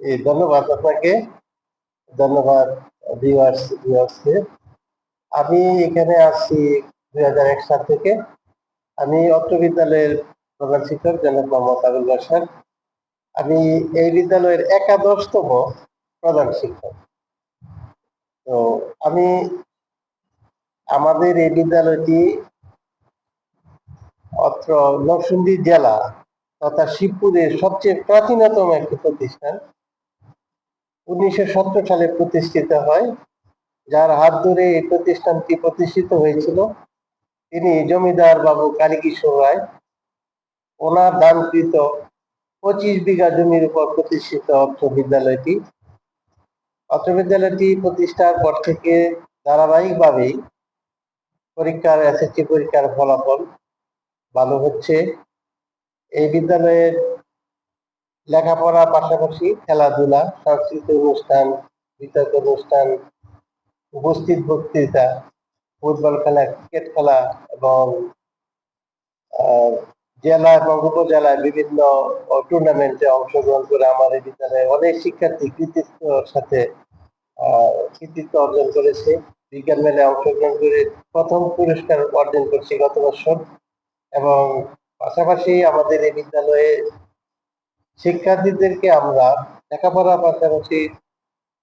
এই ধন্যবাদ আপনাকে। ধন্যবাদ ভিউয়ার্স ভিউয়ার্সকে আমি এখানে আসছি দুই হাজার এক সাল থেকে। আমি অত্র বিদ্যালয়ের প্রধান শিক্ষক জনক মোহাম্মদ আবুল বাসার আমি এই বিদ্যালয়ের একাদশতম প্রধান শিক্ষক। তো আমি আমাদের এই বিদ্যালয়টি অত্র নরসিংদী জেলা তথা শিবপুরের সবচেয়ে প্রাচীনতম একটি প্রতিষ্ঠান। উনিশশো সত্তর সালে প্রতিষ্ঠিত হয়, যার হাত ধরে এই প্রতিষ্ঠানটি প্রতিষ্ঠিত হয়েছিল। তিনি জমিদার বাবু কালীকিশোর রায়, ওনার দানকৃত পঁচিশ বিঘা জমির উপর প্রতিষ্ঠিত অত্র বিদ্যালয়টি। অত্র বিদ্যালয়টি প্রতিষ্ঠার পর থেকে ধারাবাহিকভাবেই পরীক্ষার এসএসসি পরীক্ষার ফলাফল ভালো হচ্ছে। এই বিদ্যালয়ের লেখাপড়ার পাশাপাশি খেলাধুলা, সাংস্কৃতিক অনুষ্ঠান, বিতর্ক অনুষ্ঠান, উপস্থিত বক্তৃতা, ফুটবল খেলা, ক্রিকেট খেলা এবং জেলা এবং উপজেলায় বিভিন্ন টুর্নামেন্টে অংশগ্রহণ করে এই বিদ্যালয়ে অনেক শিক্ষার্থী কৃতিত্বর সাথে কৃতিত্ব অর্জন করেছে। বিজ্ঞান মেলায় অংশগ্রহণ করে প্রথম পুরস্কার অর্জন করছি গত বছর এবং পাশাপাশি আমাদের এই বিদ্যালয়ে শিক্ষার্থীদেরকে আমরা লেখাপড়ার পাশাপাশি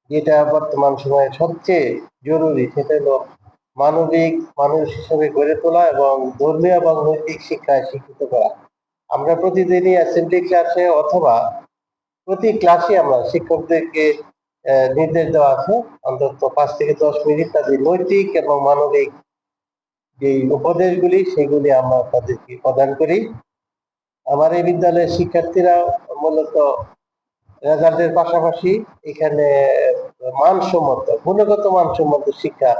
যেটা বর্তমান সময়ে সবচেয়ে জরুরি সেটা হলো মানবিক মানুষ হিসেবে গড়ে তোলা এবং ধর্মীয় এবং নৈতিক শিক্ষায় শিক্ষিত করা। আমরা প্রতিদিনই অ্যাসেম্বলি ক্লাসে অথবা প্রতি ক্লাসে আমরা শিক্ষকদেরকে নির্দেশ দেওয়া আছে। অন্তত পাঁচ থেকে দশ মিনিট তাদের নৈতিক এবং মানবিক যে উপদেশগুলি, সেগুলি আমরা তাদেরকে প্রদান করি। আমার এই বিদ্যালয়ের শিক্ষার্থীরা মূলত রেজাল্টের পাশাপাশি এখানে মানসম্মত, গুণগত মানসম্মত শিক্ষা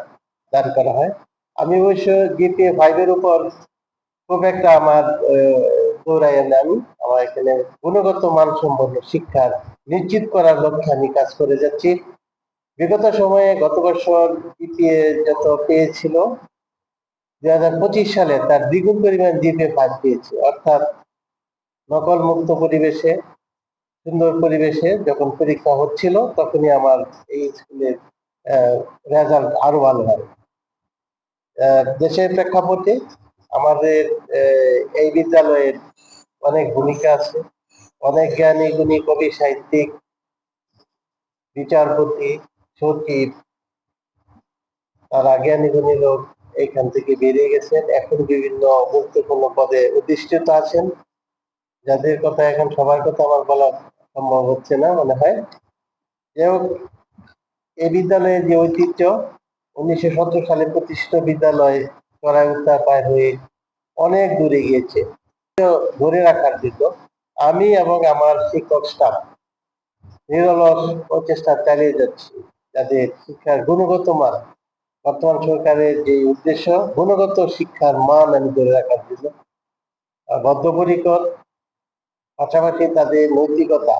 দান করা হয়। আমি অবশ্য জিপিএ ফাইভের উপর খুব একটা আমার দৌড়াই আমি আমার এখানে গুণগত মানসম্পন্ন শিক্ষা নিশ্চিত করার লক্ষ্যে আমি কাজ করে যাচ্ছি। বিগত সময়ে গত বছর জিপিএ যত পেয়েছিল, দুই হাজার পঁচিশ সালে তার দ্বিগুণ পরিমাণ জিপিএ ফাইভ পেয়েছে। অর্থাৎ নকল মুক্ত পরিবেশে, সুন্দর পরিবেশে যখন পরীক্ষা হচ্ছিল, তখনই আমার এই স্কুলের রেজাল্ট আরও ভালো হয়। দেশের প্রেক্ষাপটে আমাদের এই বিদ্যালয়ের অনেক ভূমিকা আছে। অনেক জ্ঞানী, গুণী কবি, সাহিত্যিক, বিচারপতি, সচিব, তারা জ্ঞানী, গুণী লোক এখান থেকে বেরিয়ে গেছেন। এখন বিভিন্ন গুরুত্বপূর্ণ পদে অধিষ্ঠিত আছেন। যাদের কথা এখন সবার কথা আমার বলা সম্ভব হচ্ছে না মনে হয়। যাই হোক এই বিদ্যালয়ের যে ঐতিহ্য, উনিশশো সত্তর সালে প্রতিষ্ঠিত বিদ্যালয় চড়াই উত্তার পার হয়ে অনেক দূরে গিয়েছে। ধরে রাখার জন্য আমি এবং আমার শিক্ষক স্টাফ নিরলস প্রচেষ্টা চালিয়ে যাচ্ছি যাদের শিক্ষার গুণগত মান, বর্তমান সরকারের যে উদ্দেশ্য, গুণগত শিক্ষার মান আমি ধরে রাখার জন্য বদ্ধপরিকর পাশাপাশি তাদের নৈতিকতা,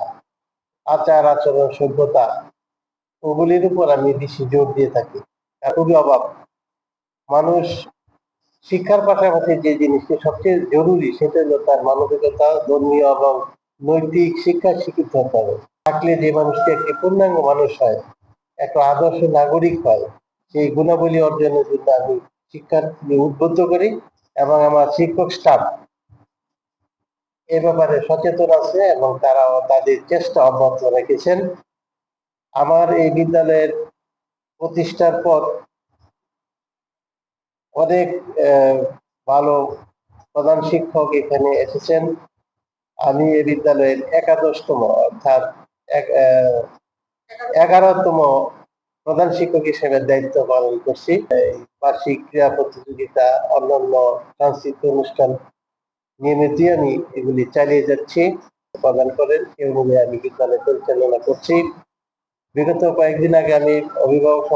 আচার আচরণ, সভ্যতা, ওগুলির উপর আমি বেশি জোর দিয়ে থাকি। খুবই অভাব। মানুষ শিক্ষার পাশাপাশি যে জিনিসটি সবচেয়ে জরুরি, সেটা হলো তার মানবিকতা, ধর্মীয় এবং নৈতিক শিক্ষা শিক্ষিত হতে হবে। থাকলে যে মানুষটি একটি পূর্ণাঙ্গ মানুষ হয়, একটা আদর্শ নাগরিক হয়, সেই গুণাবলী অর্জনের জন্য আমি শিক্ষার্থী উদ্বুদ্ধ করি এবং আমার শিক্ষক স্টাফ এ ব্যাপারে সচেতন আছে এবং তারাও তাদের চেষ্টা অব্যাহত রেখেছেন। আমার এই বিদ্যালয়ের প্রতিষ্ঠার পর অনেক ভালো প্রধান শিক্ষক এখানে এসেছেন। আমি এই বিদ্যালয়ের একাদশতম, অর্থাৎ এগারোতম প্রধান শিক্ষক হিসেবে দায়িত্ব পালন করছি। বার্ষিক ক্রীড়া প্রতিযোগিতা, অন্যান্য সাংস্কৃতিক অনুষ্ঠান নিয়মিত আমি এগুলি চালিয়ে যাচ্ছি প্রদান করেন এগুলি আমি বিদ্যালয় পরিচালনা করছি। বিগত কয়েকদিন আগে আমি অভিভাবক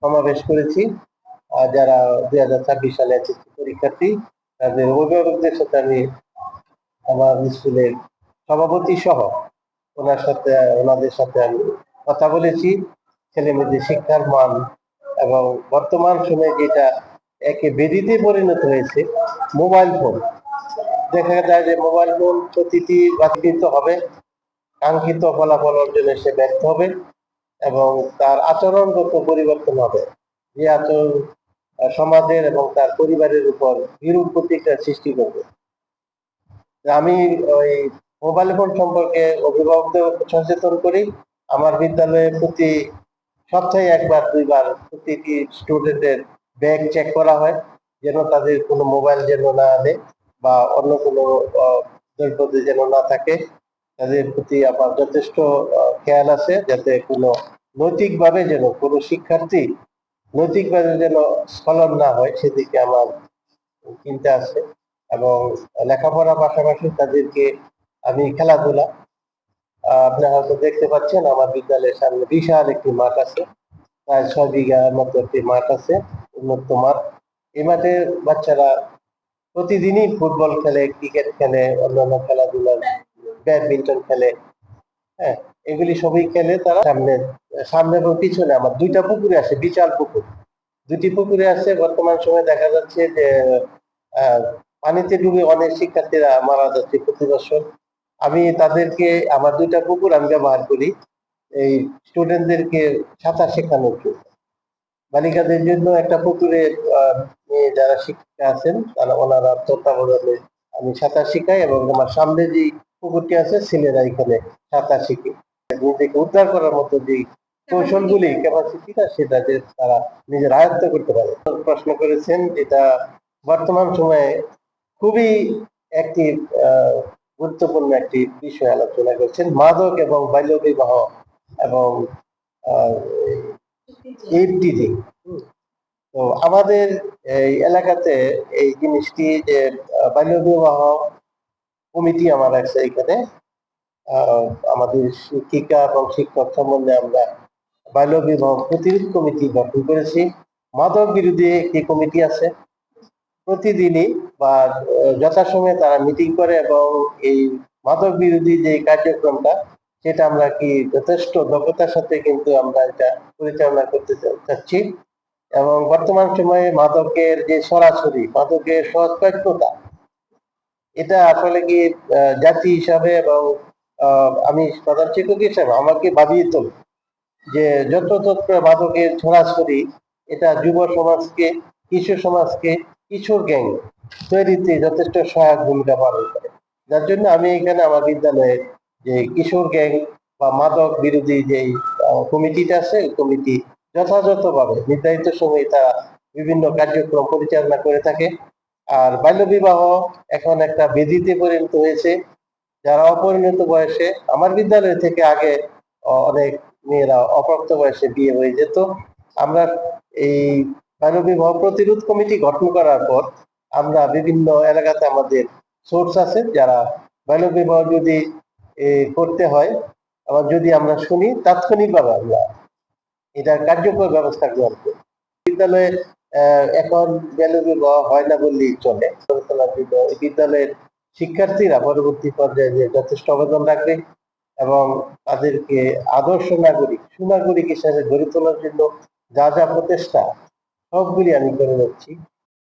সমাবেশ- করেছি। আহ, যারা দুই হাজার ছাব্বিশ সালে এসএসসি পরীক্ষার্থী তাদের অভিভাবকদের সাথে আমি আমার স্কুলের সভাপতি সহ ওনার সাথে ওনাদের সাথে আমি কথা বলেছি। ছেলে মেয়েদের শিক্ষার মান এবং বর্তমান সময়ে যেটা একে বেদিতে পরিণত হয়েছে মোবাইল ফোন। দেখা যায় যে মোবাইল ফোন প্রতিটি বাতিত হবে। কাঙ্ক্ষিত ফলাফল অর্জনে সে ব্যর্থ হবে এবং তার আচরণগত পরিবর্তন হবে। যে আচরণ সমাজের এবং তার পরিবারের উপর বিরূপ প্রতিক্রিয়া সৃষ্টি করবে। আমি ওই মোবাইল ফোন সম্পর্কে অভিভাবকদের সচেতন করি। আমার বিদ্যালয়ে প্রতি সপ্তাহে একবার, দুইবার প্রতিটি স্টুডেন্টের ব্যাগ চেক করা হয়, যেন তাদের কোনো মোবাইল যেন না আনে বা অন্য কোনো আহ, যেন না থাকে তাদের প্রতি আমার যথেষ্ট খেয়াল আছে যাতে কোনো নৈতিকভাবে যেন কোনো শিক্ষার্থী নৈতিকভাবে যেন স্খলন না হয় সেদিকে আমার চিন্তা আছে। এবং লেখাপড়ার পাশাপাশি তাদেরকে আমি খেলাধুলা আহ, আপনারা হয়তো দেখতে পাচ্ছেন আমার বিদ্যালয়ের সামনে বিশাল একটি মাঠ আছে। প্রায় ছয় বিঘার মতো একটি মাঠ আছে উন্নত মাঠ। এই মাঠে বাচ্চারা প্রতিদিনই ফুটবল খেলে, ক্রিকেট খেলে, অন্যান্য খেলাধুলা, ব্যাডমিন্টন খেলে হ্যাঁ এগুলি সবই খেলে তারা সামনে সামনে এবং পিছনে। আমার দুইটা পুকুরে আছে বিশাল পুকুর। দুটি পুকুরে আছে বর্তমান সময়ে দেখা যাচ্ছে যে পানিতে ডুবে অনেক শিক্ষার্থীরা মারা যাচ্ছে প্রতি বছর। আমি তাদেরকে, আমার দুইটা পুকুর আমি ব্যবহার করি, এই স্টুডেন্টদেরকে সাঁতার শেখানোর জন্য। বালিকাদের জন্য একটা পুকুরে যারা শিক্ষিকা আছেন, তারা ওনারা তত্ত্বাবধানে আমি সাঁতার শিখাই এবং আমার সামনে যে পুকুরটি আছে ছেলেরা এখানে সাঁতার শিখে। নিজেকে উদ্ধার করার মতো যে কৌশলগুলি ক্যাপাসিটিটা সেটা যে তারা নিজের আয়ত্ত করতে পারে। প্রশ্ন করেছেন এটা বর্তমান সময়ে খুবই একটি গুরুত্বপূর্ণ একটি বিষয় আলোচনা করছেন, মাদক এবং বাল্য বিবাহ এবং এফডিজি তো আমাদের এই এলাকাতে এই জিনিসটি যে আহ, বাল্য বিবাহ কমিটি আমার আছে এখানে। আমাদের শিক্ষিকা এবং শিক্ষক সম্বন্ধে আমরা বাল্য বিবাহ প্রতিরোধ কমিটি গঠন করেছি। মাদক বিরোধী একটি কমিটি আছে। প্রতিদিনই বা যথাসময়ে তারা মিটিং করে এবং এই মাদক বিরোধী যে কার্যক্রমটা সেটা আমরা কি যথেষ্ট দক্ষতার সাথে কিন্তু আমরা এটা পরিচালনা করতে চাচ্ছি। এবং বর্তমান সময়ে মাদকের যে সরাসরি, মাদকের সহজপ্রাপ্যতা এটা আসলে কি জাতি হিসাবে এবং আমি প্রধান শিক্ষক হিসাবে আমাকে ভাবিয়ে তোলে যে যত তত্ত্ব মাদকের ছড়াছড়ি এটা যুব সমাজকে কিশোর সমাজকে কিশোর গ্যাং তৈরিতে যথেষ্ট সহায়ক ভূমিকা পালন করে। যার জন্য আমি এখানে আমার বিদ্যালয়ে যে কিশোর গ্যাং বা মাদক বিরোধী যে কমিটিটা আছে কমিটি যথাযথভাবে নির্ধারিত সময়ে তারা বিভিন্ন কার্যক্রম পরিচালনা করে থাকে। আর বাল্যবিবাহ এখন একটা বেদিতে পরিণত হয়েছে। যারা অপরিণত বয়সে, আমার বিদ্যালয় থেকে আগে অনেক মেয়েরা অপ্রাপ্ত বয়সে বিয়ে হয়ে যেত। আমরা এই বাল্যবিবাহ প্রতিরোধ কমিটি গঠন করার পর আমরা বিভিন্ন এলাকাতে আমাদের সোর্স আছে, যারা বাল্যবিবাহ যদি করতে হয়। আবার যদি আমরা শুনি, তাৎক্ষণিকভাবে আমরা এটা কার্যকর ব্যবস্থা গ্রহণ করি। বিদ্যালয়ে এখন বাল্যবিবাহ হয় না বললেই চলে। বিদ্যালয়ের শিক্ষার্থীরা পরবর্তী পর্যায়ে যথেষ্ট অবদান রাখবে এবং তাদেরকে আদর্শ নাগরিক, সুনাগরিক হিসাবে গড়ে তোলার জন্য যা যা প্রচেষ্টা, সবগুলি আমি করে যাচ্ছি।